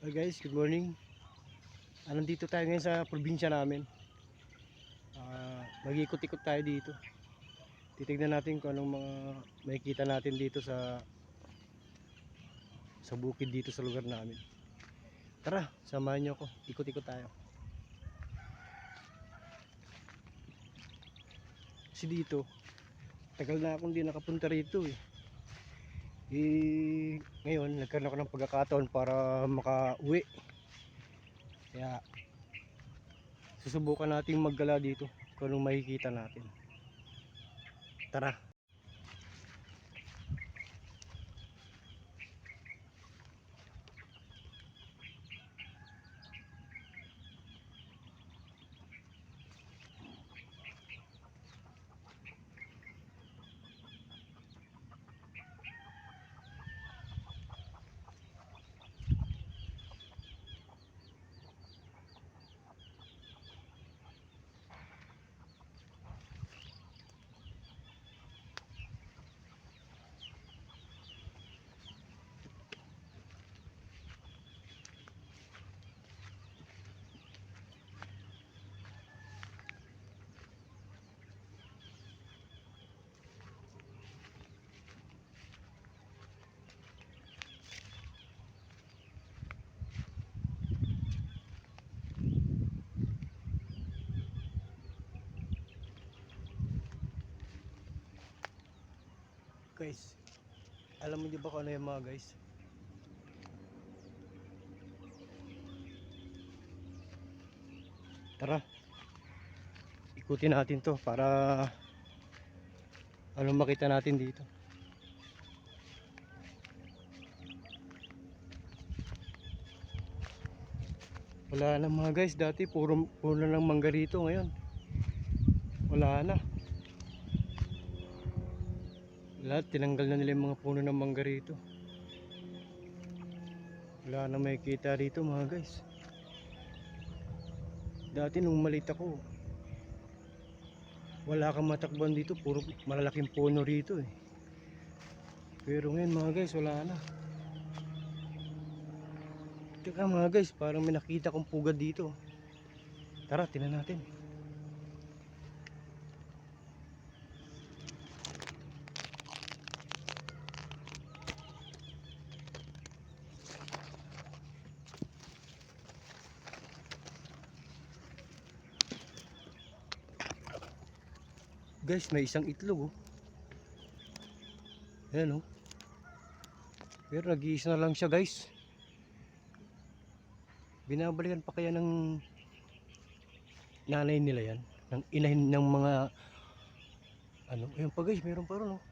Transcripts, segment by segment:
Hi guys, good morning. Ah, nandito tayo ngayon sa probinsya namin. Ah, mag-ikot-ikot tayo dito. Titignan natin kung anong mga makikita natin dito sa sa bukid dito sa lugar namin. Tara, samahan niyo ako. Ikot-ikot tayo. Kasi dito, tagal na akong di nakapunta rito eh. Eh, ngayon, nagkaroon ako ng pagkakataon para makauwi. Kaya, susubukan natin maggala dito kung anong makikita natin. Tara. Guys, alam mo niyo ba kung ano yung mga guys? Tara. Ikutin natin to para ano makita natin dito. Wala na mga guys, dati puro, puro lang mangga rito ngayon. Wala na. Lahat tinanggal na nila yung mga puno ng mangga rito. Wala na may kita rito mga guys. Dati nung malit ako, wala kang matakbuhan dito, puro malalaking puno rito eh. Pero ngayon mga guys, wala na. Teka mga guys, parang may nakita kong pugad dito. Tara, tinan natin. Guys, may isang itlog oh. Ayan oh. Pero nag-iisa na lang siya guys. Binabalikan pa kaya ng nanay nila yan? Ng inahin ng mga ano, ayun pa guys, meron pa rin oh.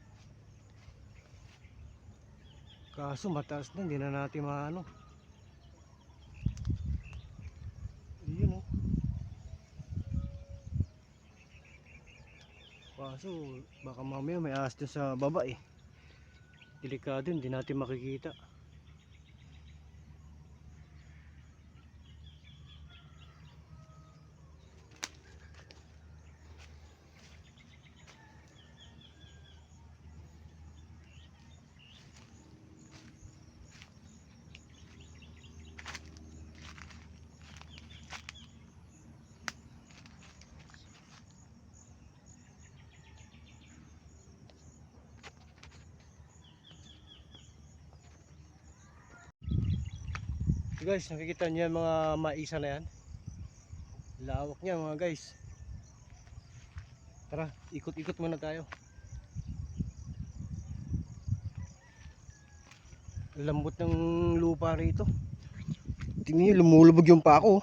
Kaso mataas na, hindi na natin maano. Yun oh. Kaso baka mamaya may ahas sa baba eh. Delikado yun, hindi natin makikita. Guys, nakikita niyo yung mga maisa na yan? Lawak niya mga guys. Tara, ikot-ikot muna tayo. Lambot ng lupa rito. Tingnan niyo, lumulubog yung pako.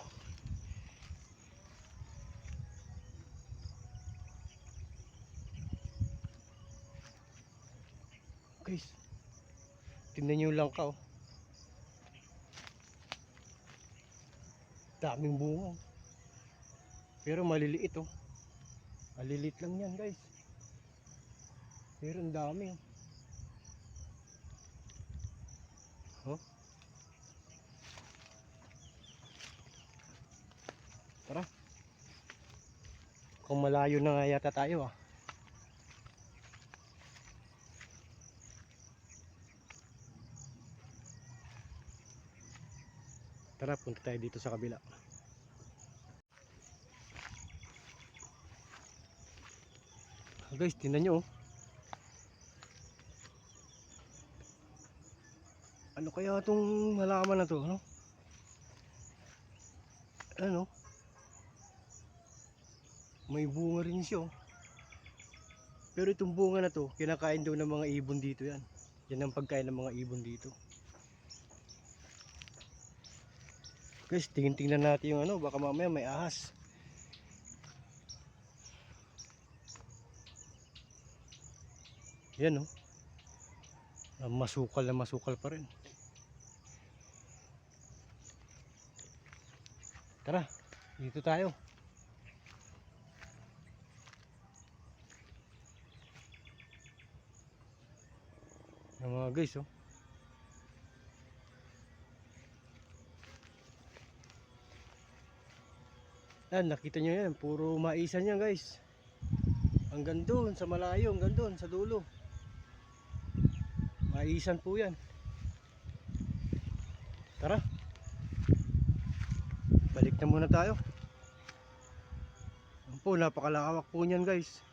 Guys, tingnan niyo lang ka oh. Daming bunga. Pero maliliit oh. Maliliit lang yan guys. Pero ang dami oh. Oh. Tara. Kung malayo na nga yata tayo ah Tara, punta tayo dito sa kabila. Ah, guys, tingnan nyo. oh. Ano kaya itong halaman na to? Ano? Ano? May bunga rin siya. oh. Pero itong bunga na to, kinakain daw ng mga ibon dito yan. Yan ang pagkain ng mga ibon dito. Guys, tingin-tingnan natin yung ano, baka mamaya may ahas. Yan oh. Ah, Masukal na masukal pa rin. Tara, dito tayo. Yung mga guys oh. Yan, nakita nyo yan. Puro maisan yan guys. Hanggang doon, sa malayo, hanggang doon, sa dulo. Maisan po yan. Tara. Balik na muna tayo. Yan po, napakalawak po niyan guys.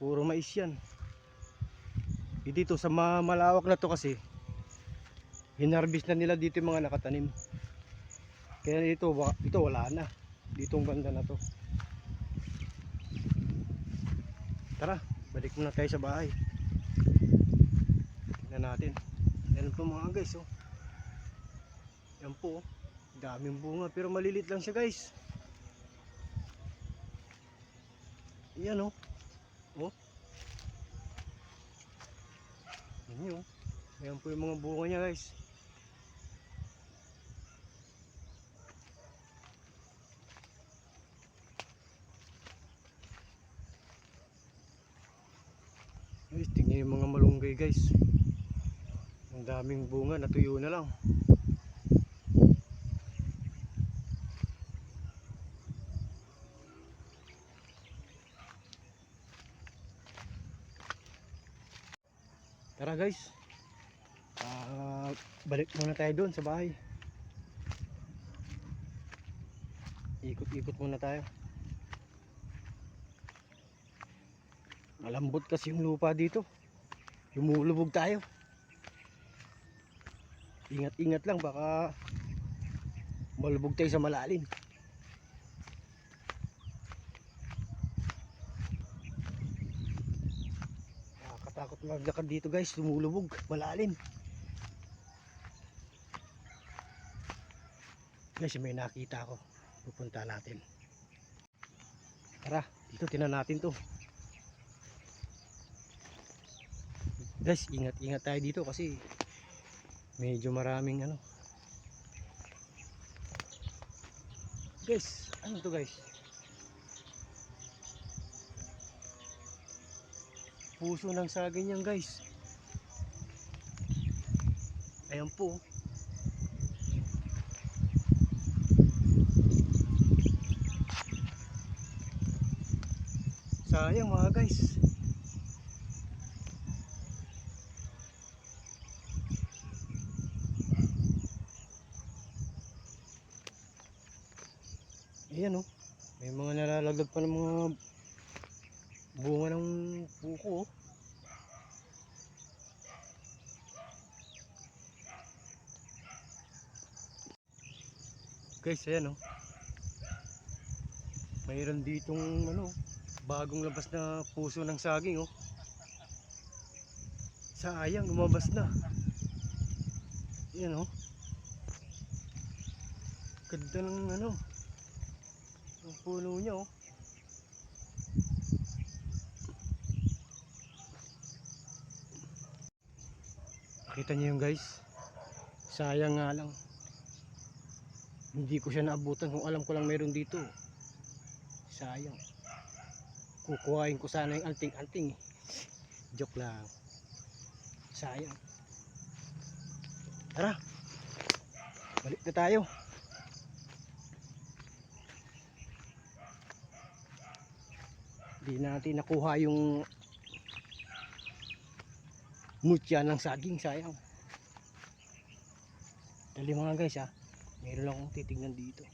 Puro mais yan. Eh, dito sa ma- malawak na to kasi, hinarbis na nila dito yung mga nakatanim. Kaya ito, ito wala na. Ditong banda na to. Tara, balik muna tayo sa bahay. Tingnan natin. Yan po mga guys, oh. Yan po, oh. Daming bunga, pero malilit lang siya guys. Yan oh. Oh. Yan yun. Ayan po yung mga bunga niya. Guys, tingnan yung guys. Ang daming bunga, natuyo na lang. Tara guys. Ah, balik muna tayo doon sa bahay. Ikot-ikot muna tayo. Malambot kasi yung lupa dito. Lumulubog tayo. Ingat-ingat lang baka malubog tayo sa malalim. Nakakatakot maglakad dito guys, lumulubog, malalim. Guys, may nakita ako. Pupunta natin. Tara, dito tinan natin to. Guys, ingat-ingat tayo dito kasi medyo maraming ano. Guys, ano to guys? Puso ng saging yan guys. Ayan po. Sayang mga guys. Ayan oh. May mga nalalaglag pa ng mga bunga ng puko oh. Guys, ayan oh. Mayroon ditong ano, bagong labas na puso ng saging oh. Sayang, lumabas na. Ayan oh. Ganda ng ano, puno niya oh. Nakita niyo yung guys. Sayang nga lang. Hindi ko siya naabutan kung alam ko lang meron dito. Sayang. Kukuhain ko sana yung anting-anting eh. Joke lang. Sayang. Tara. Balik na tayo. Hindi natin nakuha yung mutya ng saging sayang. Dali mga guys ha. Meron lang akong titignan dito.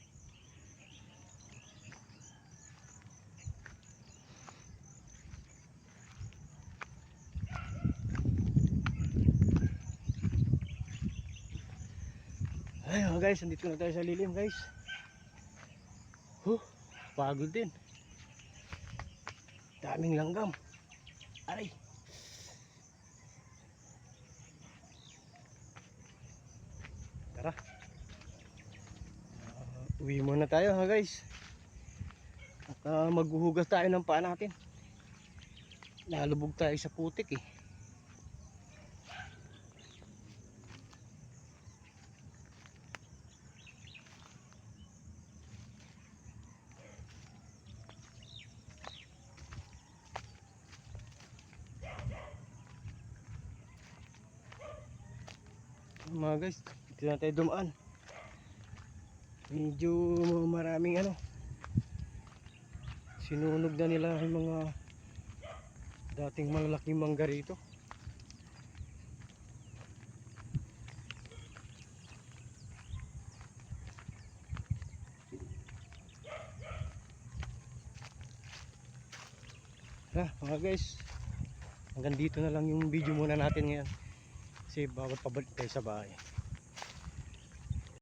Ay mga guys, nandito na tayo sa lilim guys. Huh, pagod din. Daming langgam. Aray. Tara. Uh, uwi muna tayo ha guys. At uh, maghuhugas tayo ng paa natin. Lalubog tayo sa putik eh. Mga guys dito na tayo dumaan. Medyo maraming ano sinunog na nila yung mga dating malalaking mangga rito. Ha mga guys hanggang dito na lang yung video muna natin ngayon kasi bawat pabalik tayo sa bahay